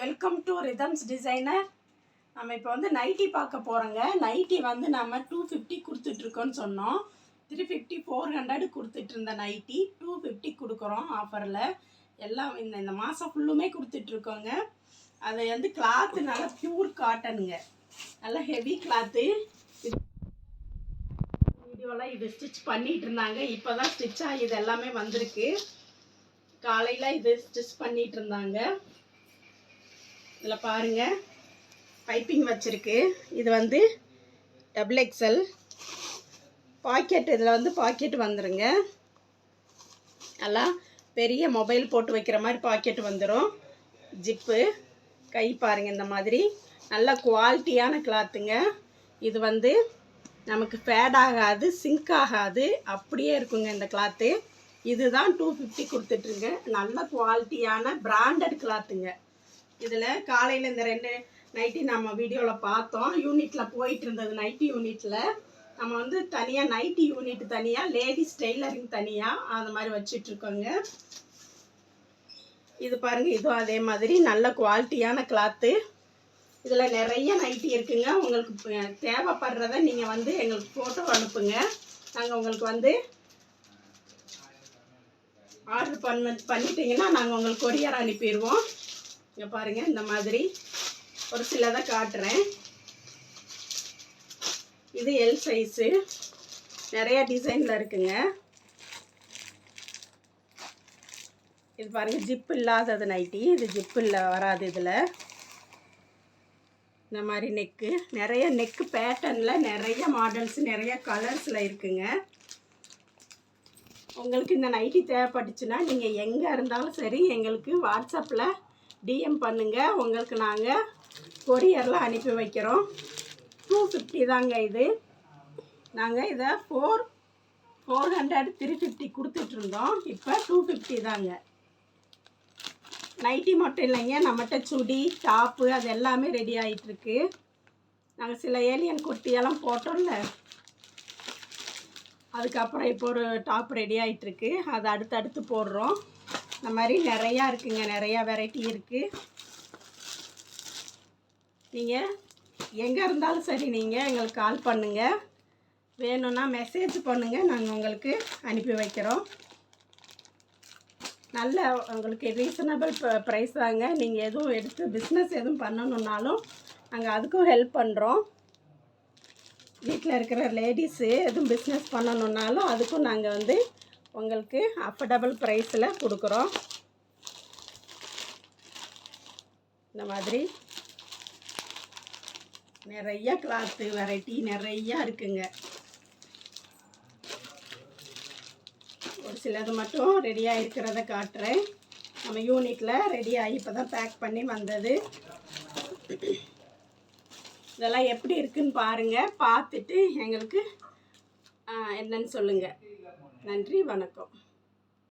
Welcome to rhythms designer நம்ம இப்போ வந்து நைட்டி பார்க்க போகிறோங்க நைட்டி வந்து நம்ம டூ ஃபிஃப்டி கொடுத்துட்ருக்கோன்னு சொன்னோம். த்ரீ ஃபிஃப்டி ஃபோர் ஹண்ட்ரட் கொடுத்துட்டு இருந்த நைட்டி டூ ஃபிஃப்டி கொடுக்குறோம் ஆஃபரில் எல்லாம் இந்த இந்த மாதம் ஃபுல்லுமே கொடுத்துட்ருக்கோங்க. அது வந்து கிளாத்து நல்லா ப்யூர் காட்டனுங்க நல்லா ஹெவி கிளாத்து வீடியோலாம் இது ஸ்டிச் பண்ணிகிட்டு இருந்தாங்க. இப்போ தான் ஸ்டிச் ஆகி இது எல்லாமே வந்திருக்கு. காலையில் இது ஸ்டிச் பண்ணிகிட்டு இருந்தாங்க. இதில் பாருங்க. பைப்பிங் வச்சுருக்கு. இது வந்து டபுள் எக்ஸல் பாக்கெட் இதில் வந்து பாக்கெட் வந்துருங்க. நல்லா பெரிய மொபைல் போட்டு வைக்கிற மாதிரி பாக்கெட் வந்துடும் ஜிப்பு கை பாருங்கள் இந்த மாதிரி. நல்ல குவாலிட்டியான கிளாத்துங்க இது வந்து நமக்கு ஃபேட் ஆகாது சிங்க் ஆகாது. அப்படியே இருக்குங்க இந்த கிளாத்து இதுதான் டூ ஃபிஃப்டி கொடுத்துட்ருங்க நல்ல குவாலிட்டியான பிராண்டட் கிளாத்துங்க இதில் காலையில் இந்த ரெண்டு நைட்டி நம்ம வீடியோவில் பார்த்தோம். யூனிட்டில் போயிட்டு இருந்தது நைட்டி யூனிட்டில் நம்ம வந்து தனியாக நைட்டி யூனிட் தனியாக லேடிஸ் டெய்லரிங் தனியாக அந்த மாதிரி வச்சிட்ருக்கோங்க இது பாருங்கள் இதுவும் அதே மாதிரி நல்ல குவாலிட்டியான கிளாத்து இதில் நிறைய நைட்டி இருக்குங்க. உங்களுக்கு தேவைப்படுறத நீங்கள் வந்து எங்களுக்கு ஃபோட்டோ அனுப்புங்க. நாங்கள் உங்களுக்கு வந்து ஆர்டர் பண்ண பண்ணிட்டீங்கன்னா நாங்கள் உங்களுக்கு கொரியர் அனுப்பிடுவோம். இங்கே பாருங்கள் இந்த மாதிரி ஒரு சிலதை காட்டுறேன். இது எல் சைஸு நிறைய டிசைனில் இருக்குங்க. இது பாருங்க ஜிப் இல்லாதது நைட்டி இது ஜிப் இல்லை வராது இதில். இந்த மாதிரி நெக்கு நிறைய நெக்கு பேட்டர்னில் நிறைய மாடல்ஸ் நிறைய கலர்ஸில் இருக்குங்க. உங்களுக்கு இந்த நைட்டி தேவைப்பட்டுச்சுன்னா நீங்கள் எங்கே இருந்தாலும் சரி எங்களுக்கு வாட்ஸ்அப்பில் டிஎம் பண்ணுங்கள் உங்களுக்கு நாங்கள் கொரியரில் அனுப்பி வைக்கிறோம். டூ ஃபிஃப்டி தாங்க இது. நாங்கள் இதை four four hundred three fifty கொடுத்துட்ருந்தோம். இப்போ டூ ஃபிஃப்டி தாங்க. நைட்டி மட்டும் இல்லைங்க. நம்மகிட்ட சுடி டாப்பு அது எல்லாமே ரெடி ஆகிட்டுருக்கு நாங்கள் சில ஏலியன் குர்த்தியெல்லாம் போட்டோம்ல. அதுக்கப்புறம் இப்போ ஒரு டாப் ரெடி ஆகிட்டுருக்கு அதை அடுத்து அடுத்து போடுறோம். இந்த மாதிரி நிறையா இருக்குங்க நிறையா வெரைட்டி இருக்குது நீங்கள் எங்கே இருந்தாலும் சரி நீங்கள் எங்களுக்கு கால் பண்ணுங்கள் வேணும்னா மெசேஜ் பண்ணுங்கள் நாங்கள் உங்களுக்கு அனுப்பி வைக்கிறோம். நல்ல உங்களுக்கு ரீசனபிள் ப்ரைஸ் தாங்க. நீங்கள் எதுவும் எடுத்து பிஸ்னஸ் எதுவும் பண்ணணுன்னாலும் நாங்கள் அதுக்கும் ஹெல்ப் பண்ணுறோம் வீட்டில் இருக்கிற லேடிஸு எதுவும் பிஸ்னஸ் பண்ணணுன்னாலும் அதுக்கும் நாங்கள் வந்து உங்களுக்கு அஃபர்டபுள் ப்ரைஸில் கொடுக்குறோம். இந்த மாதிரி நிறைய கிளாத்து வெரைட்டி நிறையா இருக்குங்க. ஒரு சிலது மட்டும் ரெடியாக இருக்கிறத காட்டுறேன். நம்ம யூனிட்டில் ரெடியாகி இப்போ தான் பேக் பண்ணி வந்தது. இதெல்லாம் எப்படி இருக்குன்னு பாருங்கள் பார்த்துட்டு எங்களுக்கு ஆ, என்னன்னு சொல்லுங்கள் நன்றி வணக்கம்.